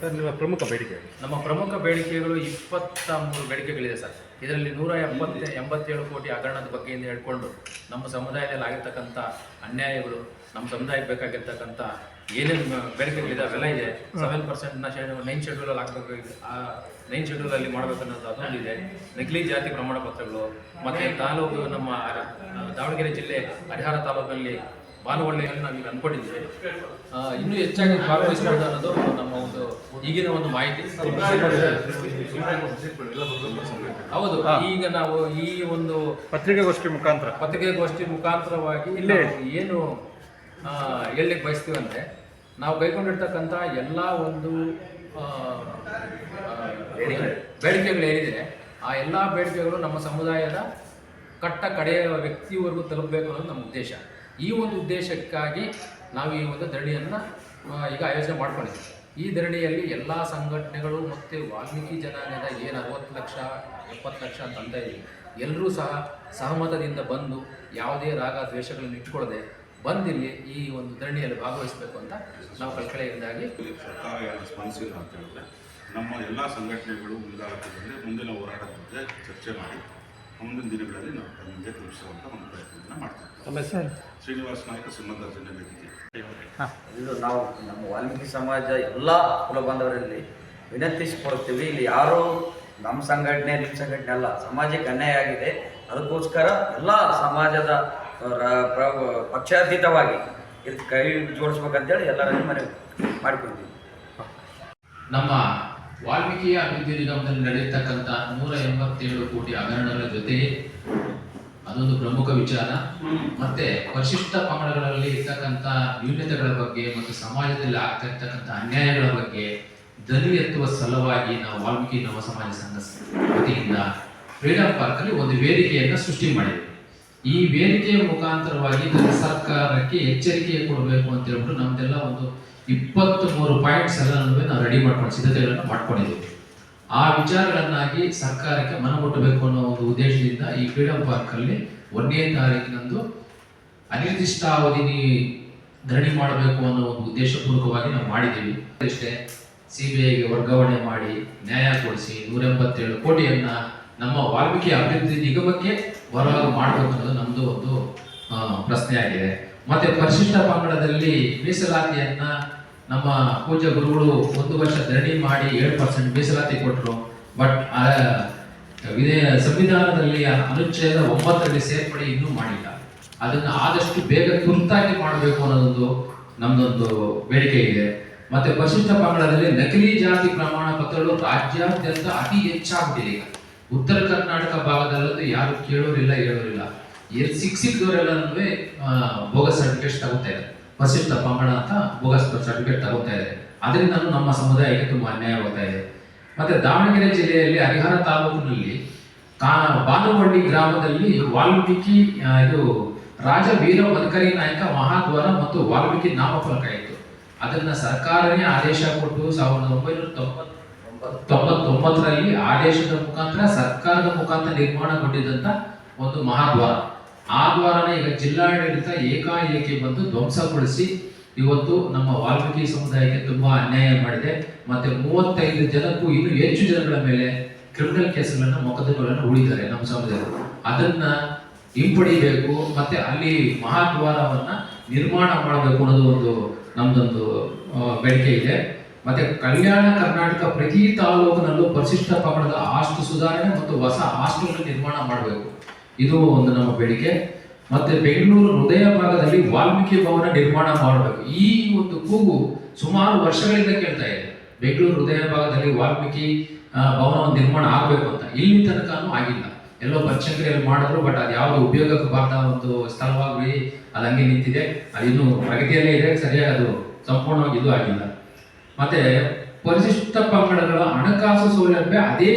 Sir ನಿಮ್ಮ ಪ್ರಮುಖ ಬೇಡಿಕೆ ನಮ್ಮ ಪ್ರಮುಖ ಬೇಡಿಕೆಗಳು ಇಪ್ಪತ್ತ ಮೂರು ಬೇಡಿಕೆಗಳಿದೆ ಸರ್. ಇದರಲ್ಲಿ ನೂರ ಎಂಬತ್ತೆ ಎಂಬತ್ತೇಳು ಕೋಟಿ ಹಗರಣದ ಬಗ್ಗೆಯಿಂದ ಹೇಳ್ಕೊಂಡು ನಮ್ಮ ಸಮುದಾಯದಲ್ಲಿ ಆಗಿರ್ತಕ್ಕಂಥ ಅನ್ಯಾಯಗಳು ನಮ್ಮ ಸಮುದಾಯಕ್ಕೆ ಬೇಕಾಗಿರ್ತಕ್ಕಂಥ ಏನೇನು ಬೇಡಿಕೆಗಳಿದೆ ಅವೆಲ್ಲ ಇದೆ. ಸೆವೆನ್ ಪರ್ಸೆಂಟ್ನ ಶೆಡ್ಯೂಲ್ ನೈನ್ ಶೆಡ್ಯೂಲಲ್ಲಿ ಹಾಕಬೇಕು ಆ ನೈನ್ ಶೆಡ್ಯೂಲಲ್ಲಿ ಮಾಡಬೇಕನ್ನೋದು ಅದೊಂದು ಇದೆ ನಕಲಿ ಜಾತಿ ಪ್ರಮಾಣ ಪತ್ರಗಳು ಮತ್ತು ತಾಲೂಕು ನಮ್ಮ ದಾವಣಗೆರೆ ಜಿಲ್ಲೆ ಹರಿಹರ ತಾಲೂಕಲ್ಲಿ ನಾವು ಈಗ ಅನ್ಕೊಂಡಿದ್ದೀವಿ ಇನ್ನೂ ಹೆಚ್ಚಾಗಿ ಭಾಗವಹಿಸಬಹುದು ಅನ್ನೋದು ನಮ್ಮ ಒಂದು ಈಗಿನ ಒಂದು ಮಾಹಿತಿ. ಹೌದು ಈಗ ನಾವು ಈ ಒಂದು ಪತ್ರಿಕೆಗೋಷ್ಠಿ ಮುಖಾಂತರ. ಪತ್ರಿಕೆಗೋಷ್ಠಿ ಮುಖಾಂತರವಾಗಿ ಇಲ್ಲಿ. ಏನು ಹೇಳಲಿಕ್ಕೆ ಬಯಸ್ತೀವಿ ಅಂದರೆ ನಾವು ಕೈಗೊಂಡಿರ್ತಕ್ಕಂಥ ಎಲ್ಲ ಒಂದು ಬೇಡಿಕೆಗಳು ಏನಿದೆ ಆ ಎಲ್ಲ ಬೇಡಿಕೆಗಳು ನಮ್ಮ ಸಮುದಾಯದ ಕಟ್ಟ ಕಡೆಯ ವ್ಯಕ್ತಿವರೆಗೂ ತಲುಪಬೇಕು ಅನ್ನೋದು ನಮ್ಮ ಉದ್ದೇಶ. ಈ ಒಂದು ಉದ್ದೇಶಕ್ಕಾಗಿ ನಾವು ಈ ಒಂದು ಧರಣಿಯನ್ನು ಈಗ ಆಯೋಜನೆ ಮಾಡ್ಕೊಂಡಿದ್ದೀವಿ. ಈ ಧರಣಿಯಲ್ಲಿ ಎಲ್ಲ ಸಂಘಟನೆಗಳು ಮತ್ತು ವಾಲ್ಮೀಕಿ ಜನಾಂಗದ ಏನು ಅರವತ್ತು ಲಕ್ಷ, ಎಪ್ಪತ್ತು ಲಕ್ಷ ಅಂತ ಅಂತ ಎಲ್ಲರೂ ಸಹ ಸಹಮತದಿಂದ ಬಂದು ಯಾವುದೇ ರಾಗ ದ್ವೇಷಗಳನ್ನು ಇಟ್ಕೊಳ್ಳದೆ ಬಂದಿಲ್ಲಿ ಈ ಒಂದು ಧರಣಿಯಲ್ಲಿ ಭಾಗವಹಿಸಬೇಕು ಅಂತ ನಾವು ಕಳಕಳಿಯಿಂದಾಗಿ ಸರ್ಕಾರ ಯಾರು ಸ್ಪಂದಿಸಿಲ್ಲ ಅಂತ ಹೇಳಿದ್ರೆ ನಮ್ಮ ಎಲ್ಲ ಸಂಘಟನೆಗಳು ಮುಂದಾಳತ್ವದಲ್ಲಿ ಮುಂದಿನ ಹೋರಾಟದ ಬಗ್ಗೆ ಚರ್ಚೆ ಮಾಡಿ. ಮುಂದಿನ ದಿನಗಳಲ್ಲಿ ನಾವು ನಿಮಗೆ ತಿಳಿಸುವಂಥ ಒಂದು ಪ್ರಯತ್ನವನ್ನು ಮಾಡ್ತೀವಿ. ಸರ್ ಶ್ರೀನಿವಾಸ ನಾಯಕ ಸಂಬಂಧ ಜನ ವೇದಿಕೆ ಇದು ನಾವು ನಮ್ಮ ವಾಲ್ಮೀಕಿ ಸಮಾಜ ಎಲ್ಲ ಕುಲ ಬಾಂಧವರಲ್ಲಿ ವಿನಂತಿಸಿಕೊಳ್ತೀವಿ. ಇಲ್ಲಿ ಯಾರು ನಮ್ಮ ಸಂಘಟನೆ ನಿಮ್ಮ ಸಂಘಟನೆ ಅಲ್ಲ ಸಮಾಜಕ್ಕೆ ಅನ್ಯಾಯ ಆಗಿದೆ. ಅದಕ್ಕೋಸ್ಕರ ಎಲ್ಲ ಸಮಾಜದ ಪಕ್ಷಾತೀತವಾಗಿ ಇದಕ್ಕೆ ಕೈ ಜೋಡಿಸ್ಬೇಕಂತೇಳಿ ಎಲ್ಲರಲ್ಲಿ ಮನವಿ ಮಾಡಿಕೊಳ್ತೀವಿ. ನಮ್ಮ ವಾಲ್ಮೀಕಿ ಅಭಿವೃದ್ಧಿ ನಿಗಮದಲ್ಲಿ ನಡೆಯತಕ್ಕಂಥ ನೂರ ಎಂಬತ್ತೇಳು ಕೋಟಿ ಹಗರಣಗಳ ಜೊತೆಗೆ ಅದೊಂದು ಪ್ರಮುಖ ವಿಚಾರ. ಮತ್ತೆ ಪರಿಶಿಷ್ಟ ಪಂಗಡಗಳಲ್ಲಿ ಇರ್ತಕ್ಕಂಥ ನ್ಯೂನತೆಗಳ ಬಗ್ಗೆ ಮತ್ತು ಸಮಾಜದಲ್ಲಿ ಆಗ್ತಾ ಇರ್ತಕ್ಕಂಥ ಅನ್ಯಾಯಗಳ ಬಗ್ಗೆ ದನಿ ಎತ್ತುವ ಸಲುವಾಗಿ ನಾವು ವಾಲ್ಮೀಕಿ ನವ ಸಮಾಜ ಸಂಘ ವತಿಯಿಂದ ಫ್ರೀಡಂ ಪಾರ್ಕ್ ಒಂದು ವೇದಿಕೆಯನ್ನು ಸೃಷ್ಟಿ ಮಾಡಿದೆ ಈ ವೇದಿಕೆಯ ಮುಖಾಂತರವಾಗಿ ಸರ್ಕಾರಕ್ಕೆ ಎಚ್ಚರಿಕೆ ಕೊಡಬೇಕು ಅಂತ ಹೇಳ್ಬಿಟ್ಟು ನಮ್ದೆಲ್ಲ ಒಂದು ಇಪ್ಪತ್ತು ಮೂರು ಪಾಯಿಂಟ್ಸ್ ಎಲ್ಲ ನಾವು ರೆಡಿ ಮಾಡ್ಕೊಂಡು ಸಿದ್ಧತೆಗಳನ್ನು ಮಾಡ್ಕೊಂಡಿದ್ದೀವಿ ಆ ವಿಚಾರಗಳನ್ನಾಗಿ ಸರ್ಕಾರಕ್ಕೆ ಮನಮುಟ್ಟಬೇಕು ಅನ್ನೋ ಒಂದು ಉದ್ದೇಶದಿಂದ ಈ ಫ್ರೀಡಂ ಪಾರ್ಕಲ್ಲಿ ಒಂದನೇ ತಾರೀಕಿನಂದು ಅನಿರ್ದಿಷ್ಟಾವಧಿ ಧರಣಿ ಮಾಡಬೇಕು ಅನ್ನೋ ಒಂದು ಉದ್ದೇಶಪೂರ್ವಕವಾಗಿ ನಾವು ಮಾಡಿದ್ದೀವಿ. ಅಷ್ಟೇ ಸಿ ಬಿ ಐಗೆ ವರ್ಗಾವಣೆ ಮಾಡಿ ನ್ಯಾಯ ಕೊಡಿಸಿ ನೂರ ಎಂಬತ್ತೇಳು ಕೋಟಿಯನ್ನ ನಮ್ಮ ವಾಲ್ಮೀಕಿ ಅಭಿವೃದ್ಧಿ ನಿಗಮಕ್ಕೆ ಹೊರಗೆ ಮಾಡಬೇಕು ಅನ್ನೋದು ನಮ್ಮದು ಒಂದು ಪ್ರಶ್ನೆ ಆಗಿದೆ. ಮತ್ತೆ ಪರಿಶಿಷ್ಟ ಪಂಗಡದಲ್ಲಿ ಮೀಸಲಾತಿಯನ್ನ ನಮ್ಮ ಪೂಜ್ಯ ಗುರುಗಳು ಒಂದು ವರ್ಷ ಧರಣಿ ಮಾಡಿ ಏಳು ಪರ್ಸೆಂಟ್ ಮೀಸಲಾತಿ ಕೊಟ್ಟರು ಬಟ್ ವಿಧೇ ಸಂವಿಧಾನದಲ್ಲಿ ಅನುಚ್ಛೇದ ಒಂಬತ್ತರಲ್ಲಿ ಸೇರ್ಪಡೆ ಇನ್ನೂ ಮಾಡಿಲ್ಲ. ಅದನ್ನ ಆದಷ್ಟು ಬೇಗ ತುರ್ತಾಗಿ ಮಾಡಬೇಕು ಅನ್ನೋದೊಂದು ನಮ್ದೊಂದು ಬೇಡಿಕೆ ಇದೆ. ಮತ್ತೆ ಪರಿಶಿಷ್ಟ ಪಂಗಡದಲ್ಲಿ ನಕಲಿ ಜಾತಿ ಪ್ರಮಾಣ ಪತ್ರಗಳು ರಾಜ್ಯಾದ್ಯಂತ ಅತಿ ಹೆಚ್ಚಾಗ್ಬಿಟ್ಟಿದೆ ಈಗ. ಉತ್ತರ ಕರ್ನಾಟಕ ಭಾಗದಲ್ಲಂತೂ ಯಾರು ಕೇಳೋರಿಲ್ಲ, ಹೇಳೋರಿಲ್ಲ. ಎಲ್ಲಿ ಸಿಕ್ ಸಿಕ್ದವರೆಲ್ಲನೂ ಬೋಗಸ್ ಸರ್ಟಿಫಿಕೇಟ್ ತಗೋತಾ ಇದೆ ಪಂಗಡ ಅಂತ ಬೋಗಸ್ ಸರ್ಟಿಫಿಕೇಟ್ ತಗೋತಾ ಇದೆ ಅದರಿಂದ ನಮ್ಮ ಸಮುದಾಯಕ್ಕೆ ತುಂಬಾ ಅನ್ಯಾಯವಾಗ್ತಾ ಇದೆ. ಮತ್ತೆ ದಾವಣಗೆರೆ ಜಿಲ್ಲೆಯಲ್ಲಿ ಹರಿಹರ ತಾಲೂಕಿನಲ್ಲಿ ಕಾ ಬಾನುವಳ್ಳಿ ಗ್ರಾಮದಲ್ಲಿ ವಾಲ್ಮೀಕಿ ಇದು ರಾಜ ವೀರ ಬದುಕರಿ ನಾಯಕ ಮಹಾದ್ವಾರ ಮತ್ತು ವಾಲ್ಮೀಕಿ ನಾಮಫಲಕ ಇತ್ತು. ಅದನ್ನ ಸರ್ಕಾರನೇ ಆದೇಶ ಕೊಟ್ಟು ಸಾವಿರದ ಒಂಬೈನೂರ ತೊಂಬತ್, ತೊಂಬತ್ತೊಂಬತ್ತರಲ್ಲಿ ಆದೇಶದ ಮುಖಾಂತರ ಸರ್ಕಾರದ ಮುಖಾಂತರ ನಿರ್ಮಾಣಗೊಂಡಿದ್ದಂತ ಒಂದು ಮಹಾದ್ವಾರ. ಆ ದ್ವಾರನೇ ಈಗ ಜಿಲ್ಲಾಡಳಿತ ಏಕಾಏಕಿ ಬಂದು ಧ್ವಂಸಗೊಳಿಸಿ ಇವತ್ತು ನಮ್ಮ ವಾಲ್ಮೀಕಿ ಸಮುದಾಯಕ್ಕೆ ತುಂಬಾ ಅನ್ಯಾಯ ಮಾಡಿದೆ. ಮತ್ತೆ ಮೂವತ್ತೈದು ಜನಕ್ಕೂ ಇನ್ನು ಹೆಚ್ಚು ಜನಗಳ ಮೇಲೆ ಕ್ರಿಮಿನಲ್ ಕೇಸ್ಗಳನ್ನ, ಮೊಕದ್ದಮೆಗಳನ್ನು ಉಳಿದ್ದಾರೆ ನಮ್ಮ ಸಮುದಾಯ ಅದನ್ನ ಹಿಂಪಡಿಬೇಕು, ಮತ್ತೆ ಅಲ್ಲಿ ಮಹಾದ್ವಾರವನ್ನ ನಿರ್ಮಾಣ ಮಾಡಬೇಕು ಅನ್ನೋದು ಒಂದು ನಮ್ದೊಂದು ಬೇಡಿಕೆ ಇದೆ. ಮತ್ತೆ ಕಲ್ಯಾಣ ಕರ್ನಾಟಕ ಪ್ರತಿ ತಾಲೂಕಿನಲ್ಲೂ ಪರಿಶಿಷ್ಟ ಪಂಗಡದ ಆಸ್ತು ಸುಧಾರಣೆ ಮತ್ತು ಹೊಸ ಹಾಸ್ಟೆಲ್ ನಿರ್ಮಾಣ ಮಾಡಬೇಕು. ಇದು ಒಂದು ನಮ್ಮ ಬೇಡಿಕೆ. ಮತ್ತೆ ಬೆಂಗಳೂರು ಹೃದಯ ಭಾಗದಲ್ಲಿ ವಾಲ್ಮೀಕಿ ಭವನ ನಿರ್ಮಾಣ ಮಾಡಬೇಕು. ಈ ಒಂದು ಕೂಗು ಸುಮಾರು ವರ್ಷಗಳಿಂದ ಕೇಳ್ತಾ ಇದೆ. ಬೆಂಗಳೂರು ಹೃದಯ ಭಾಗದಲ್ಲಿ ವಾಲ್ಮೀಕಿ ಭವನ ನಿರ್ಮಾಣ ಆಗಬೇಕು ಅಂತ. ಇಲ್ಲಿ ತನಕನೂ ಆಗಿಲ್ಲ. ಎಲ್ಲೋ ಬಚ್ಚಂಗರಿಯಲ್ಲಿ ಮಾಡಿದ್ರು, ಬಟ್ ಅದು ಯಾವುದು ಉಪಯೋಗಕ್ಕೆ ಬಾರದ ಒಂದು ಸ್ಥಳವಾಗಲಿ, ಅದು ಹಂಗೆ ನಿಂತಿದೆ. ಅದಿನ್ನೂ ಪ್ರಗತಿಯಲ್ಲೇ ಇದೆ, ಸರಿಯಾಗಿ ಅದು ಸಂಪೂರ್ಣವಾಗಿ ಇದು ಆಗಿಲ್ಲ. ಮತ್ತೆ ಪರಿಶಿಷ್ಟ ಪಂಗಡಗಳ ಹಣಕಾಸು ಸೌಲಭ್ಯ ಅದೇ